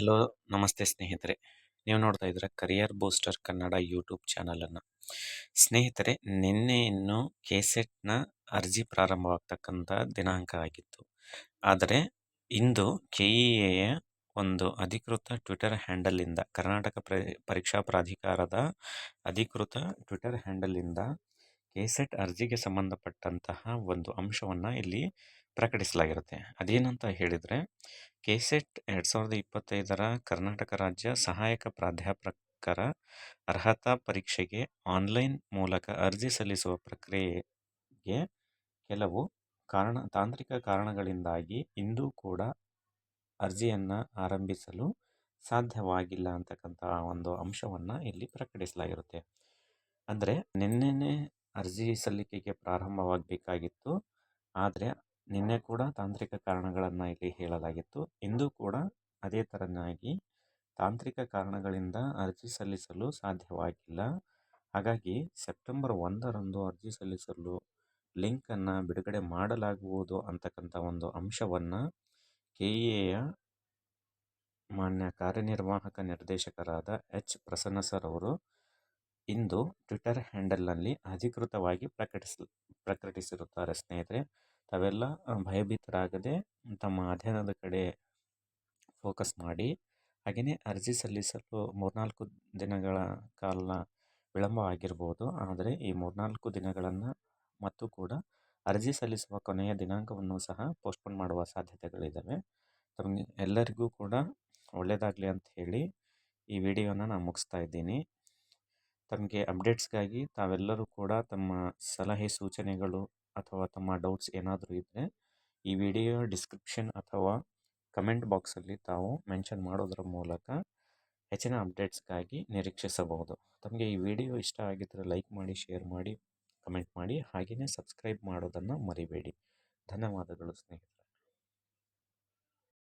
Hello, ನಮಸ್ತೆ ಸ್ನೇಹಿತರೆ. ನೀವು ನೋಡ್ತಾ ಇದ್ರೆ ಕರಿಯರ್ ಬೂಸ್ಟರ್ ಕನ್ನಡ ಯೂಟ್ಯೂಬ್ ಚಾನಲನ್ನು ಸ್ನೇಹಿತರೆ, ನಿನ್ನೆ ಇನ್ನು ಕೆ ಸೆಟ್ನ ಅರ್ಜಿ ಪ್ರಾರಂಭವಾಗ್ತಕ್ಕಂಥ ದಿನಾಂಕ ಆಗಿತ್ತು. ಆದರೆ, ಇಂದು ಕೆ ಇ ಎಯ ಒಂದು ಅಧಿಕೃತ ಟ್ವಿಟರ್ ಹ್ಯಾಂಡಲಿಂದ ಕರ್ನಾಟಕ ಪ್ರ, ಪರೀಕ್ಷಾ ಪ್ರಾಧಿಕಾರದ ಅಧಿಕೃತ ಟ್ವಿಟರ್ ಹ್ಯಾಂಡಲಿಂದ ಕೆ ಸೆಟ್ ಅರ್ಜಿಗೆ ಸಂಬಂಧಪಟ್ಟಂತಹ ಒಂದು ಅಂಶವನ್ನು ಇಲ್ಲಿ ಪ್ರಕಟಿಸಲಾಗಿರುತ್ತೆ. ಅದೇನಂತ ಹೇಳಿದರೆ, ಕೆಸೆಟ್ ಎರಡು ಸಾವಿರದ ಇಪ್ಪತ್ತೈದರ ಕರ್ನಾಟಕ ರಾಜ್ಯ ಸಹಾಯಕ ಪ್ರಾಧ್ಯಾಪಕರ ಅರ್ಹತಾ ಪರೀಕ್ಷೆಗೆ ಆನ್ಲೈನ್ ಮೂಲಕ ಅರ್ಜಿ ಸಲ್ಲಿಸುವ ಪ್ರಕ್ರಿಯೆಗೆ ಕೆಲವು ಕಾರಣ, ತಾಂತ್ರಿಕ ಕಾರಣಗಳಿಂದಾಗಿ ಇಂದೂ ಕೂಡ ಅರ್ಜಿಯನ್ನು ಆರಂಭಿಸಲು ಸಾಧ್ಯವಾಗಿಲ್ಲ ಅಂತಕ್ಕಂಥ ಒಂದು ಅಂಶವನ್ನು ಇಲ್ಲಿ ಪ್ರಕಟಿಸಲಾಗಿರುತ್ತೆ. ಅಂದರೆ ನಿನ್ನೆನೇ ಅರ್ಜಿ ಸಲ್ಲಿಕೆಗೆ ಪ್ರಾರಂಭವಾಗಬೇಕಾಗಿತ್ತು. ಆದರೆ ನಿನ್ನೆ ಕೂಡ ತಾಂತ್ರಿಕ ಕಾರಣಗಳನ್ನು ಇಲ್ಲಿ ಹೇಳಲಾಗಿತ್ತು. ಇಂದು ಕೂಡ ಅದೇ ಥರನಾಗಿ ತಾಂತ್ರಿಕ ಕಾರಣಗಳಿಂದ ಅರ್ಜಿ ಸಲ್ಲಿಸಲು ಸಾಧ್ಯವಾಗಿಲ್ಲ. ಹಾಗಾಗಿ ಸೆಪ್ಟೆಂಬರ್ ಒಂದರಂದು ಅರ್ಜಿ ಸಲ್ಲಿಸಲು ಲಿಂಕನ್ನು ಬಿಡುಗಡೆ ಮಾಡಲಾಗುವುದು ಅಂತಕ್ಕಂಥ ಒಂದು ಅಂಶವನ್ನು ಕೆ ಎಯ ಮಾನ್ಯ ಕಾರ್ಯನಿರ್ವಾಹಕ ನಿರ್ದೇಶಕರಾದ ಎಚ್. ಪ್ರಸನ್ನ ಸರ್ ಅವರು ಇಂದು ಟ್ವಿಟರ್ ಹ್ಯಾಂಡಲ್ನಲ್ಲಿ ಅಧಿಕೃತವಾಗಿ ಪ್ರಕಟಿಸ, ಪ್ರಕಟಿಸಿರುತ್ತಾರೆ ಸ್ನೇಹಿತರೆ. ತಾವೆಲ್ಲ ಭಯಭೀತರಾಗದೆ ತಮ್ಮ ಅಧ್ಯಯನದ ಕಡೆ ಫೋಕಸ್ ಮಾಡಿ ಹಾಗೆಯೇ ಅರ್ಜಿ ಸಲ್ಲಿಸಲು ಮೂರ್ನಾಲ್ಕು ದಿನಗಳ ಕಾಲ ವಿಳಂಬ ಆಗಿರ್ಬೋದು ಆದರೆ ಈ ಮೂರ್ನಾಲ್ಕು ದಿನಗಳನ್ನು ಮತ್ತು ಕೂಡ ಅರ್ಜಿ ಸಲ್ಲಿಸುವ ಕೊನೆಯ ದಿನಾಂಕವನ್ನು ಸಹ ಪೋಸ್ಟ್ಪೋನ್ ಮಾಡುವ ಸಾಧ್ಯತೆಗಳಿದ್ದಾವೆ ತಮಗೆ ಎಲ್ಲರಿಗೂ ಕೂಡ ಒಳ್ಳೆಯದಾಗಲಿ ಅಂತ ಹೇಳಿ ಈ ವಿಡಿಯೋನ ನಾನು ಮುಗಿಸ್ತಾ ಇದ್ದೀನಿ. ತಮಗೆ ಅಪ್ಡೇಟ್ಸ್ಗಾಗಿ ತಾವೆಲ್ಲರೂ ಕೂಡ ತಮ್ಮ ಸಲಹೆ ಸೂಚನೆಗಳು ಅಥವಾ ತಮ್ಮ ಡೌಟ್ಸ್ ಏನಾದರೂ ಇದ್ದರೆ ಈ ವಿಡಿಯೋ ಡಿಸ್ಕ್ರಿಪ್ಷನ್ ಅಥವಾ ಕಮೆಂಟ್ ಬಾಕ್ಸಲ್ಲಿ ತಾವು ಮೆನ್ಷನ್ ಮಾಡೋದರ ಮೂಲಕ ಹೆಚ್ಚಿನ ಅಪ್ಡೇಟ್ಸ್ಗಾಗಿ ನಿರೀಕ್ಷಿಸಬಹುದು. ತಮಗೆ ಈ ವಿಡಿಯೋ ಇಷ್ಟ ಆಗಿದ್ದರೆ ಲೈಕ್ ಮಾಡಿ, ಶೇರ್ ಮಾಡಿ, ಕಮೆಂಟ್ ಮಾಡಿ ಹಾಗೆಯೇ ಸಬ್ಸ್ಕ್ರೈಬ್ ಮಾಡೋದನ್ನು ಮರಿಬೇಡಿ. ಧನ್ಯವಾದಗಳು ಸ್ನೇಹಿತರೆ.